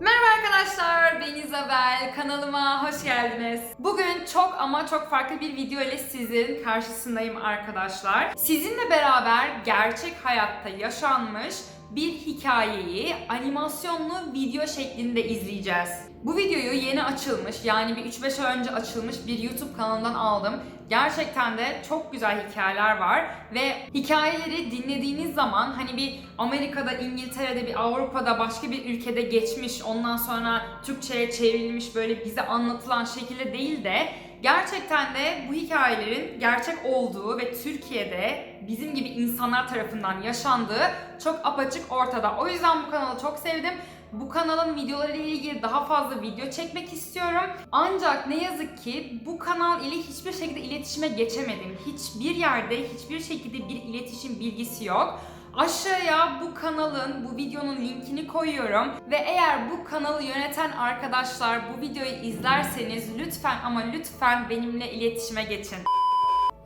Merhaba arkadaşlar, ben İzabel. Kanalıma hoş geldiniz. Bugün çok ama çok farklı bir video ile sizin karşısındayım arkadaşlar. Sizinle beraber gerçek hayatta yaşanmış bir hikayeyi animasyonlu video şeklinde izleyeceğiz. Bu videoyu yeni açılmış yani bir 3-5 ay önce açılmış bir YouTube kanalından aldım. Gerçekten de çok güzel hikayeler var ve hikayeleri dinlediğiniz zaman hani bir Amerika'da, İngiltere'de, bir Avrupa'da, başka bir ülkede geçmiş, ondan sonra Türkçe'ye çevrilmiş böyle bize anlatılan şekilde değil de gerçekten de bu hikayelerin gerçek olduğu ve Türkiye'de bizim gibi insanlar tarafından yaşandığı çok apaçık ortada. O yüzden bu kanalı çok sevdim. Bu kanalın videoları ile ilgili daha fazla video çekmek istiyorum. Ancak ne yazık ki bu kanal ile hiçbir şekilde iletişime geçemedim. Hiçbir yerde hiçbir şekilde bir iletişim bilgisi yok. Aşağıya bu kanalın, bu videonun linkini koyuyorum ve eğer bu kanalı yöneten arkadaşlar bu videoyu izlerseniz lütfen ama lütfen benimle iletişime geçin.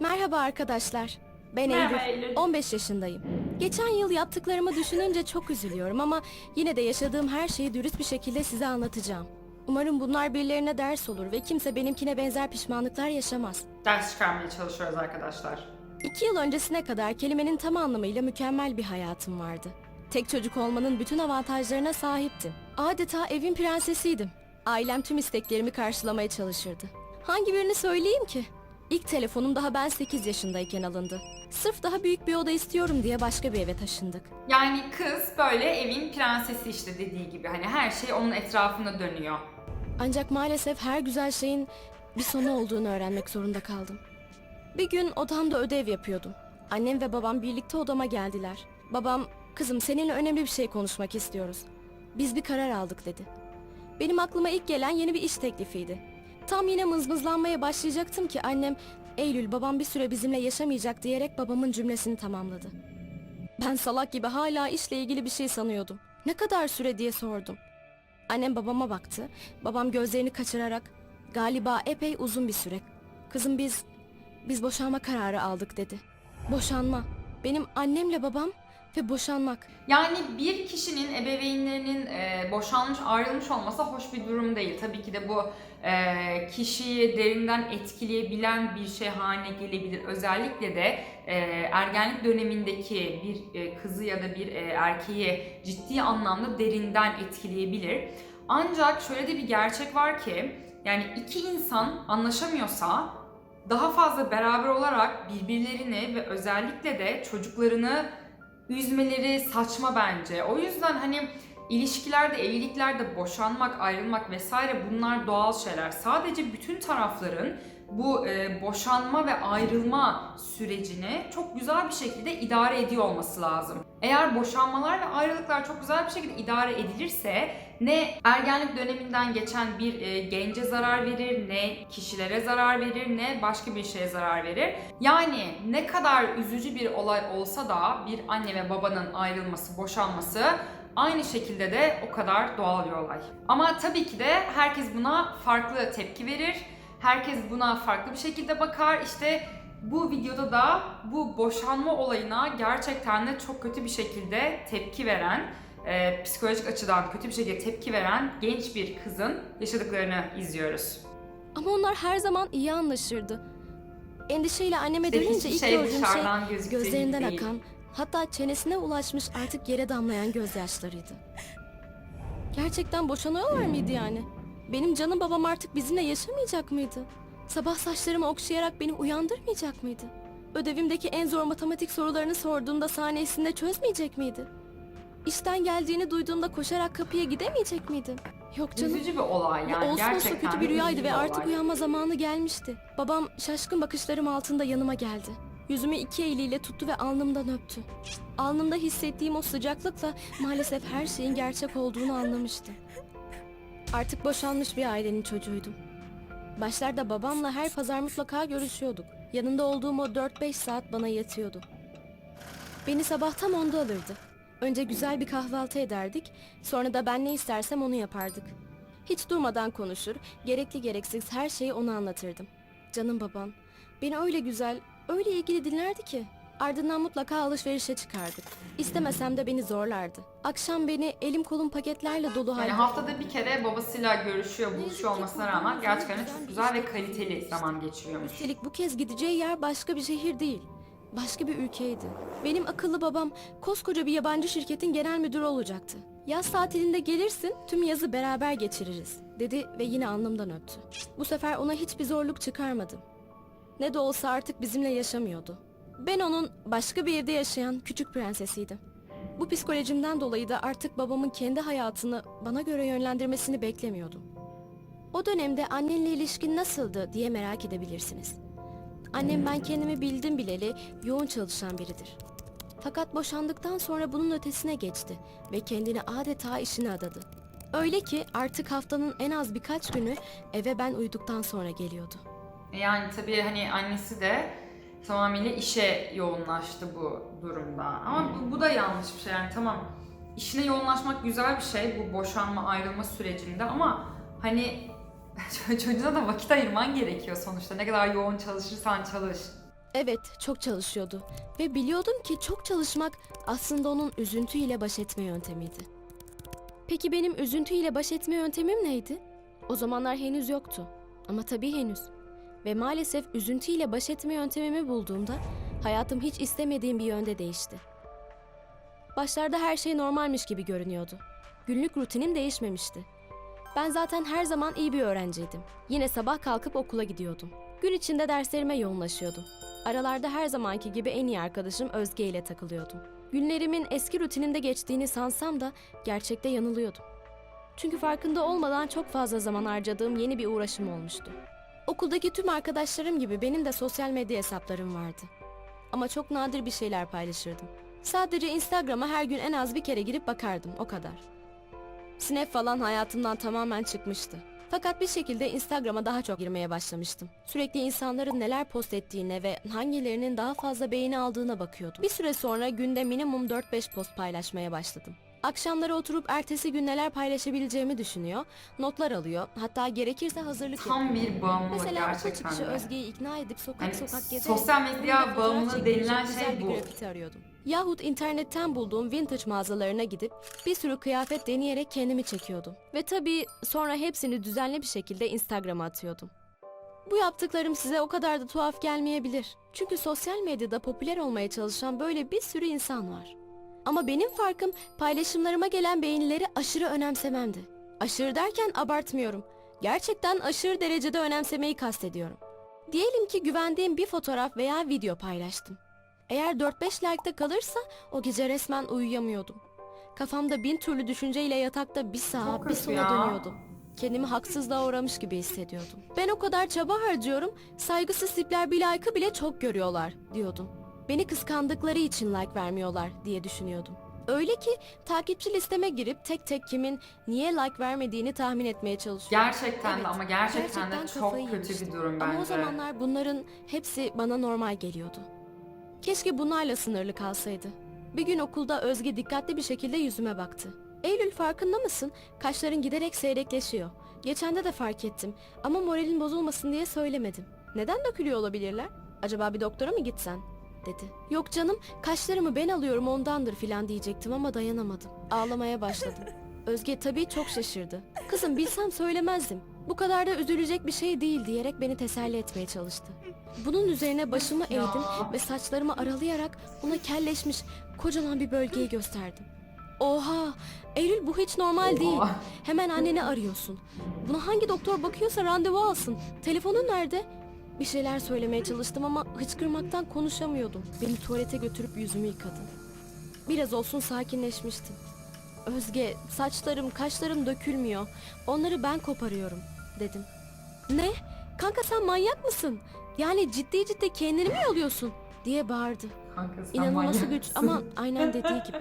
Merhaba arkadaşlar. Ben Merhaba Eylül. Eylül. 15 yaşındayım. Geçen yıl yaptıklarımı düşününce çok üzülüyorum ama yine de yaşadığım her şeyi dürüst bir şekilde size anlatacağım. Umarım bunlar birilerine ders olur ve kimse benimkine benzer pişmanlıklar yaşamaz. Ders çıkarmaya çalışıyoruz arkadaşlar. İki yıl öncesine kadar kelimenin tam anlamıyla mükemmel bir hayatım vardı. Tek çocuk olmanın bütün avantajlarına sahiptim. Adeta evin prensesiydim. Ailem tüm isteklerimi karşılamaya çalışırdı. Hangi birini söyleyeyim ki? İlk telefonum daha ben 8 yaşındayken alındı. Sırf daha büyük bir oda istiyorum diye başka bir eve taşındık. Yani kız böyle evin prensesi işte dediği gibi hani her şey onun etrafında dönüyor. Ancak maalesef her güzel şeyin bir sonu olduğunu öğrenmek zorunda kaldım. Bir gün odamda ödev yapıyordum. Annem ve babam birlikte odama geldiler. Babam, kızım seninle önemli bir şey konuşmak istiyoruz. Biz bir karar aldık dedi. Benim aklıma ilk gelen yeni bir iş teklifiydi. Tam yine mızmızlanmaya başlayacaktım ki annem, Eylül babam bir süre bizimle yaşamayacak diyerek babamın cümlesini tamamladı. Ben salak gibi hala işle ilgili bir şey sanıyordum. Ne kadar süre diye sordum. Annem babama baktı. Babam gözlerini kaçırarak galiba epey uzun bir süre. Kızım biz biz boşanma kararı aldık dedi. Boşanma. Benim annemle babam ve boşanmak. Yani bir kişinin ebeveynlerinin e, boşanmış, ayrılmış olması hoş bir durum değil. Tabii ki de bu e, kişiyi derinden etkileyebilen bir şey haline gelebilir. Özellikle de e, ergenlik dönemindeki bir e, kızı ya da bir e, erkeği ciddi anlamda derinden etkileyebilir. Ancak şöyle de bir gerçek var ki yani iki insan anlaşamıyorsa daha fazla beraber olarak birbirlerini ve özellikle de çocuklarını üzmeleri saçma bence. O yüzden hani ilişkilerde, evliliklerde boşanmak, ayrılmak vesaire bunlar doğal şeyler. Sadece bütün tarafların bu e, boşanma ve ayrılma sürecini çok güzel bir şekilde idare ediyor olması lazım. Eğer boşanmalar ve ayrılıklar çok güzel bir şekilde idare edilirse ne ergenlik döneminden geçen bir e, gence zarar verir, ne kişilere zarar verir, ne başka bir şeye zarar verir. Yani ne kadar üzücü bir olay olsa da bir anne ve babanın ayrılması, boşanması aynı şekilde de o kadar doğal bir olay. Ama tabii ki de herkes buna farklı tepki verir. Herkes buna farklı bir şekilde bakar. İşte bu videoda da bu boşanma olayına gerçekten de çok kötü bir şekilde tepki veren, e, psikolojik açıdan kötü bir şekilde tepki veren genç bir kızın yaşadıklarını izliyoruz. Ama onlar her zaman iyi anlaşırdı. Endişeyle anneme İşte dönünce hiçbir ilk şey gördüğüm şey dışarıdan gözüktüğü gibi gözlerinden değil. akan, hatta çenesine ulaşmış artık yere damlayan gözyaşlarıydı. Gerçekten boşanıyorlar mıydı yani? Benim canım babam artık bizimle yaşamayacak mıydı? Sabah saçlarımı okşayarak beni uyandırmayacak mıydı? Ödevimdeki en zor matematik sorularını sorduğumda sahnesinde çözmeyecek miydi? İşten geldiğini duyduğumda koşarak kapıya gidemeyecek miydi? Yok canım. Üzücü bir olay Ya yani olsun olsun gerçekten kötü de bir rüyaydı ve artık olay. uyanma zamanı gelmişti. Babam şaşkın bakışlarım altında yanıma geldi. Yüzümü iki eliyle tuttu ve alnımdan öptü. Alnımda hissettiğim o sıcaklıkla maalesef her şeyin gerçek olduğunu anlamıştı. Artık boşanmış bir ailenin çocuğuydum. Başlarda babamla her pazar mutlaka görüşüyorduk. Yanında olduğum o 4-5 saat bana yetiyordu. Beni sabah tam onda alırdı. Önce güzel bir kahvaltı ederdik, sonra da ben ne istersem onu yapardık. Hiç durmadan konuşur, gerekli gereksiz her şeyi ona anlatırdım. Canım babam, beni öyle güzel, öyle ilgili dinlerdi ki. Ardından mutlaka alışverişe çıkardık. İstemesem de beni zorlardı. Akşam beni elim kolum paketlerle dolu Yani halde... haftada bir kere babasıyla görüşüyor, buluşuyor olmasına rağmen gerçekten çok güzel ve işte. kaliteli zaman geçiriyormuş. Üstelik bu kez gideceği yer başka bir şehir değil. Başka bir ülkeydi. Benim akıllı babam koskoca bir yabancı şirketin genel müdürü olacaktı. Yaz tatilinde gelirsin, tüm yazı beraber geçiririz, dedi ve yine alnımdan öptü. Bu sefer ona hiçbir zorluk çıkarmadım. Ne de olsa artık bizimle yaşamıyordu. Ben onun başka bir evde yaşayan küçük prensesiydim. Bu psikolojimden dolayı da artık babamın kendi hayatını bana göre yönlendirmesini beklemiyordum. O dönemde annenle ilişkin nasıldı diye merak edebilirsiniz. Annem ben kendimi bildim bileli yoğun çalışan biridir. Fakat boşandıktan sonra bunun ötesine geçti ve kendini adeta işine adadı. Öyle ki artık haftanın en az birkaç günü eve ben uyuduktan sonra geliyordu. Yani tabii hani annesi de tamamıyla işe yoğunlaştı bu durumda. Ama bu, bu da yanlış bir şey yani tamam işine yoğunlaşmak güzel bir şey bu boşanma ayrılma sürecinde ama hani çocuğuna da vakit ayırman gerekiyor sonuçta. Ne kadar yoğun çalışırsan çalış. Evet, çok çalışıyordu ve biliyordum ki çok çalışmak aslında onun üzüntüyle baş etme yöntemiydi. Peki benim üzüntüyle baş etme yöntemim neydi? O zamanlar henüz yoktu. Ama tabii henüz. Ve maalesef üzüntüyle baş etme yöntemimi bulduğumda hayatım hiç istemediğim bir yönde değişti. Başlarda her şey normalmiş gibi görünüyordu. Günlük rutinim değişmemişti. Ben zaten her zaman iyi bir öğrenciydim. Yine sabah kalkıp okula gidiyordum. Gün içinde derslerime yoğunlaşıyordum. Aralarda her zamanki gibi en iyi arkadaşım Özge ile takılıyordum. Günlerimin eski rutinimde geçtiğini sansam da gerçekte yanılıyordum. Çünkü farkında olmadan çok fazla zaman harcadığım yeni bir uğraşım olmuştu. Okuldaki tüm arkadaşlarım gibi benim de sosyal medya hesaplarım vardı. Ama çok nadir bir şeyler paylaşırdım. Sadece Instagram'a her gün en az bir kere girip bakardım, o kadar. Snap falan hayatımdan tamamen çıkmıştı. Fakat bir şekilde Instagram'a daha çok girmeye başlamıştım. Sürekli insanların neler post ettiğine ve hangilerinin daha fazla beğeni aldığına bakıyordum. Bir süre sonra günde minimum 4-5 post paylaşmaya başladım. Akşamları oturup ertesi gün neler paylaşabileceğimi düşünüyor, notlar alıyor, hatta gerekirse hazırlık yapıyor. Tam bir bağımlılık Mesela okul gerçekten çıkışı de. Özge'yi ikna edip sokak Hani sokak gezerek sosyal medya onunla fotoğraf bağımlılığı denilen güzel şey bir bu. grafiti arıyordum. Yahut internetten bulduğum vintage mağazalarına gidip bir sürü kıyafet deneyerek kendimi çekiyordum. Ve tabii sonra hepsini düzenli bir şekilde Instagram'a atıyordum. Bu yaptıklarım size o kadar da tuhaf gelmeyebilir. Çünkü sosyal medyada popüler olmaya çalışan böyle bir sürü insan var. Ama benim farkım paylaşımlarıma gelen beğenileri aşırı önemsememdi. Aşırı derken abartmıyorum. Gerçekten aşırı derecede önemsemeyi kastediyorum. Diyelim ki güvendiğim bir fotoğraf veya video paylaştım. Eğer 4-5 like'da kalırsa o gece resmen uyuyamıyordum. Kafamda bin türlü düşünceyle yatakta bir sağa Çok bir sola ya. dönüyordum. Kendimi haksızlığa uğramış gibi hissediyordum. Ben o kadar çaba harcıyorum, saygısız tipler bir like'ı bile çok görüyorlar diyordum. Beni kıskandıkları için like vermiyorlar diye düşünüyordum. Öyle ki takipçi listeme girip tek tek kimin niye like vermediğini tahmin etmeye çalışıyorum. Gerçekten Evet, de ama gerçekten, gerçekten de çok kötü yemiştim. bir durum bence. Ama o zamanlar bunların hepsi bana normal geliyordu. Keşke bunlarla sınırlı kalsaydı. Bir gün okulda Özge dikkatli bir şekilde yüzüme baktı. Eylül farkında mısın? Kaşların giderek seyrekleşiyor. Geçende de fark ettim ama moralin bozulmasın diye söylemedim. Neden dökülüyor olabilirler? Acaba bir doktora mı gitsen? dedi. Yok canım kaşlarımı ben alıyorum ondandır filan diyecektim ama dayanamadım. Ağlamaya başladım. Özge tabii çok şaşırdı. Kızım bilsem söylemezdim. Bu kadar da üzülecek bir şey değil diyerek beni teselli etmeye çalıştı. Bunun üzerine başımı eğdim ve saçlarımı aralayarak ona kelleşmiş kocaman bir bölgeyi gösterdim. Oha! Eylül bu hiç normal değil. Oha. Hemen anneni arıyorsun. Buna hangi doktor bakıyorsa randevu alsın. Telefonun nerede? Bir şeyler söylemeye çalıştım ama hıçkırmaktan konuşamıyordum. Beni tuvalete götürüp yüzümü yıkadı. Biraz olsun sakinleşmiştim. Özge, saçlarım, kaşlarım dökülmüyor. Onları ben koparıyorum, dedim. Ne? Kanka sen manyak mısın? Yani ciddi ciddi kendini mi yoluyorsun? diye bağırdı. Kanka sen İnanılması güç ama aynen dediği gibi.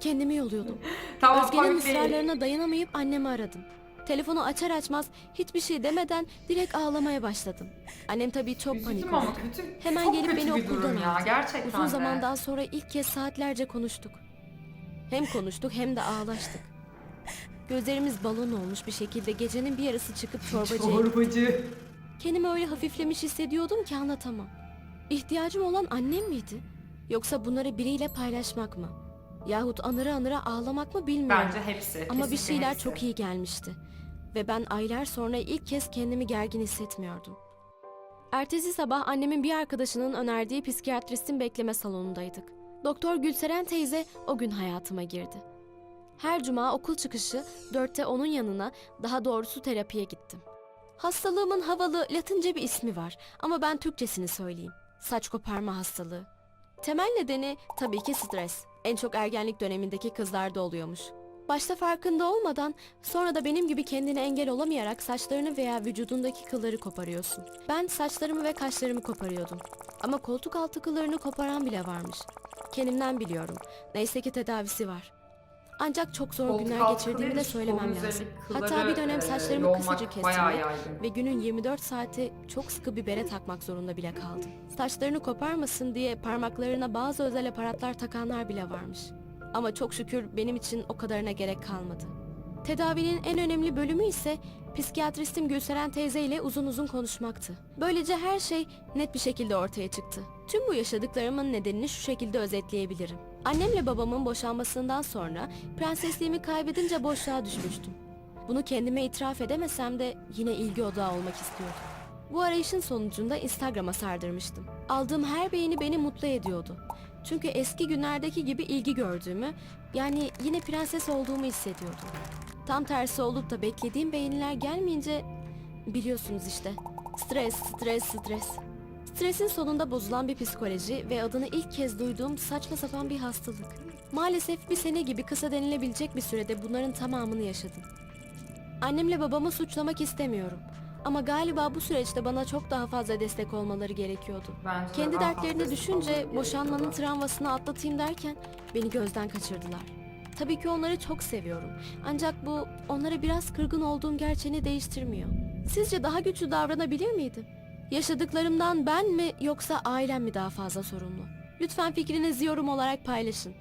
Kendimi yoluyordum. tamam, Özge'nin komik değil. ısrarlarına dayanamayıp annemi aradım. Telefonu açar açmaz hiçbir şey demeden direkt ağlamaya başladım. Annem tabii çok panik ama oldu. kötü, Hemen çok gelip kötü beni bir okuldan durum ya aldı. gerçekten Uzun de. zamandan sonra ilk kez saatlerce konuştuk. Hem konuştuk hem de ağlaştık. Gözlerimiz balon olmuş bir şekilde gecenin bir yarısı çıkıp çorbacıya Çorbacı. Kendimi öyle hafiflemiş hissediyordum ki anlatamam. İhtiyacım olan annem miydi? Yoksa bunları biriyle paylaşmak mı? Yahut anıra anıra ağlamak mı bilmiyorum. Bence hepsi. Ama bir şeyler hepsi. çok iyi gelmişti. Ve ben aylar sonra ilk kez kendimi gergin hissetmiyordum. Ertesi sabah annemin bir arkadaşının önerdiği psikiyatristin bekleme salonundaydık. Doktor Gülseren teyze o gün hayatıma girdi. Her cuma okul çıkışı dörtte onun yanına, daha doğrusu terapiye gittim. Hastalığımın havalı Latince bir ismi var ama ben Türkçesini söyleyeyim. Saç koparma hastalığı. Temel nedeni tabii ki stres. En çok ergenlik dönemindeki kızlarda oluyormuş. Başta farkında olmadan sonra da benim gibi kendine engel olamayarak saçlarını veya vücudundaki kılları koparıyorsun. Ben saçlarımı ve kaşlarımı koparıyordum. Ama koltuk altı kıllarını koparan bile varmış. Kendimden biliyorum. Neyse ki tedavisi var. Ancak çok zor Koltuk günler altı geçirdiğimi de değil, söylemem lazım. üzerindeki Hatta bir dönem e, saçlarımı yolmak kısaca bayağı kestirmek yaygın. ve günün 24 saati çok sıkı bir bere takmak zorunda bile kaldım. Saçlarını koparmasın diye parmaklarına bazı özel aparatlar takanlar bile varmış. Ama çok şükür benim için o kadarına gerek kalmadı. Tedavinin en önemli bölümü ise psikiyatristim Gülseren teyze ile uzun uzun konuşmaktı. Böylece her şey net bir şekilde ortaya çıktı. Tüm bu yaşadıklarımın nedenini şu şekilde özetleyebilirim. Annemle babamın boşanmasından sonra prensesliğimi kaybedince boşluğa düşmüştüm. Bunu kendime itiraf edemesem de yine ilgi odağı olmak istiyordum. Bu arayışın sonucunda Instagram'a sardırmıştım. Aldığım her beğeni beni mutlu ediyordu. Çünkü eski günlerdeki gibi ilgi gördüğümü, yani yine prenses olduğumu hissediyordum. Tam tersi olup da beklediğim beğeniler gelmeyince biliyorsunuz işte. Stres, stres, stres. Stresin sonunda bozulan bir psikoloji ve adını ilk kez duyduğum saçma sapan bir hastalık. Maalesef bir sene gibi kısa denilebilecek bir sürede bunların tamamını yaşadım. Annemle babamı suçlamak istemiyorum. Ama galiba bu süreçte bana çok daha fazla destek olmaları gerekiyordu. Bence Kendi daha dertlerini fazlası düşünce boşanmanın gerekiyordu. travmasını atlatayım derken beni gözden kaçırdılar. Tabii ki onları çok seviyorum. Ancak bu onlara biraz kırgın olduğum gerçeğini değiştirmiyor. Sizce daha güçlü davranabilir miydim? Yaşadıklarımdan ben mi yoksa ailem mi daha fazla sorumlu? Lütfen fikrinizi yorum olarak paylaşın.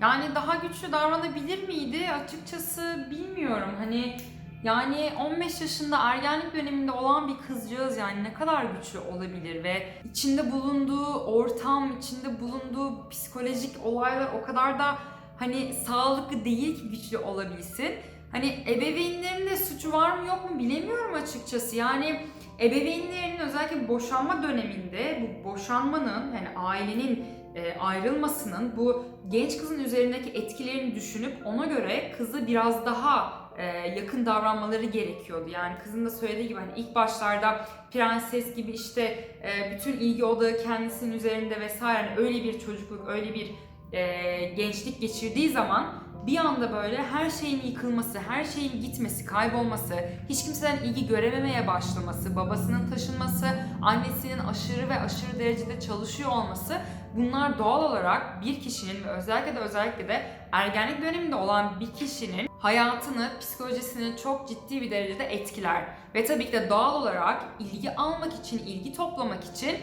Yani daha güçlü davranabilir miydi? Açıkçası bilmiyorum. Hani yani 15 yaşında ergenlik döneminde olan bir kızcağız yani ne kadar güçlü olabilir ve içinde bulunduğu ortam, içinde bulunduğu psikolojik olaylar o kadar da hani sağlıklı değil ki güçlü olabilsin. Hani ebeveynlerin de suçu var mı yok mu bilemiyorum açıkçası. Yani ebeveynlerinin özellikle boşanma döneminde bu boşanmanın yani ailenin e, ayrılmasının bu genç kızın üzerindeki etkilerini düşünüp ona göre kızı biraz daha e, yakın davranmaları gerekiyordu. Yani kızın da söylediği gibi hani ilk başlarda prenses gibi işte e, bütün ilgi odağı kendisinin üzerinde vesaire hani öyle bir çocukluk, öyle bir e, gençlik geçirdiği zaman bir anda böyle her şeyin yıkılması, her şeyin gitmesi, kaybolması, hiç kimseden ilgi görememeye başlaması, babasının taşınması, annesinin aşırı ve aşırı derecede çalışıyor olması bunlar doğal olarak bir kişinin ve özellikle de özellikle de ergenlik döneminde olan bir kişinin hayatını, psikolojisini çok ciddi bir derecede etkiler. Ve tabii ki de doğal olarak ilgi almak için, ilgi toplamak için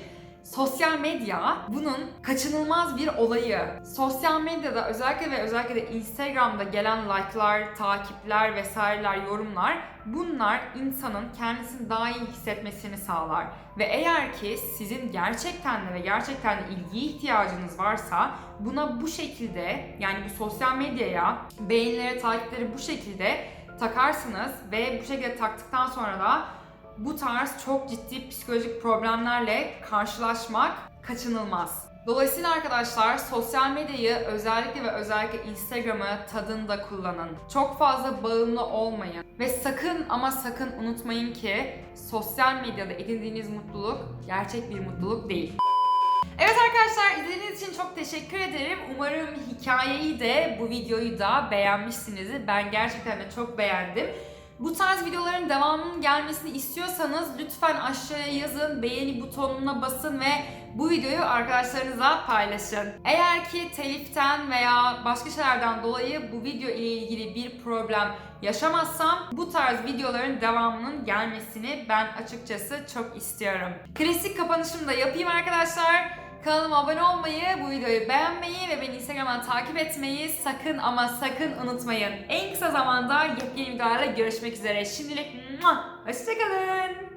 Sosyal medya bunun kaçınılmaz bir olayı. Sosyal medyada özellikle ve özellikle de Instagram'da gelen like'lar, takipler vesaireler, yorumlar bunlar insanın kendisini daha iyi hissetmesini sağlar. Ve eğer ki sizin gerçekten de ve gerçekten de ilgiye ihtiyacınız varsa buna bu şekilde yani bu sosyal medyaya beğenilere, takipleri bu şekilde takarsınız ve bu şekilde taktıktan sonra da bu tarz çok ciddi psikolojik problemlerle karşılaşmak kaçınılmaz. Dolayısıyla arkadaşlar sosyal medyayı özellikle ve özellikle Instagram'ı tadında kullanın. Çok fazla bağımlı olmayın. Ve sakın ama sakın unutmayın ki sosyal medyada edindiğiniz mutluluk gerçek bir mutluluk değil. Evet arkadaşlar izlediğiniz için çok teşekkür ederim. Umarım hikayeyi de bu videoyu da beğenmişsinizdir. Ben gerçekten de çok beğendim. Bu tarz videoların devamının gelmesini istiyorsanız lütfen aşağıya yazın, beğeni butonuna basın ve bu videoyu arkadaşlarınızla paylaşın. Eğer ki teliften veya başka şeylerden dolayı bu video ile ilgili bir problem yaşamazsam bu tarz videoların devamının gelmesini ben açıkçası çok istiyorum. Klasik kapanışımı da yapayım arkadaşlar. Kanalıma abone olmayı, bu videoyu beğenmeyi ve beni Instagram'dan takip etmeyi sakın ama sakın unutmayın. En kısa zamanda yepyeni videolarla görüşmek üzere. Şimdilik hoşçakalın.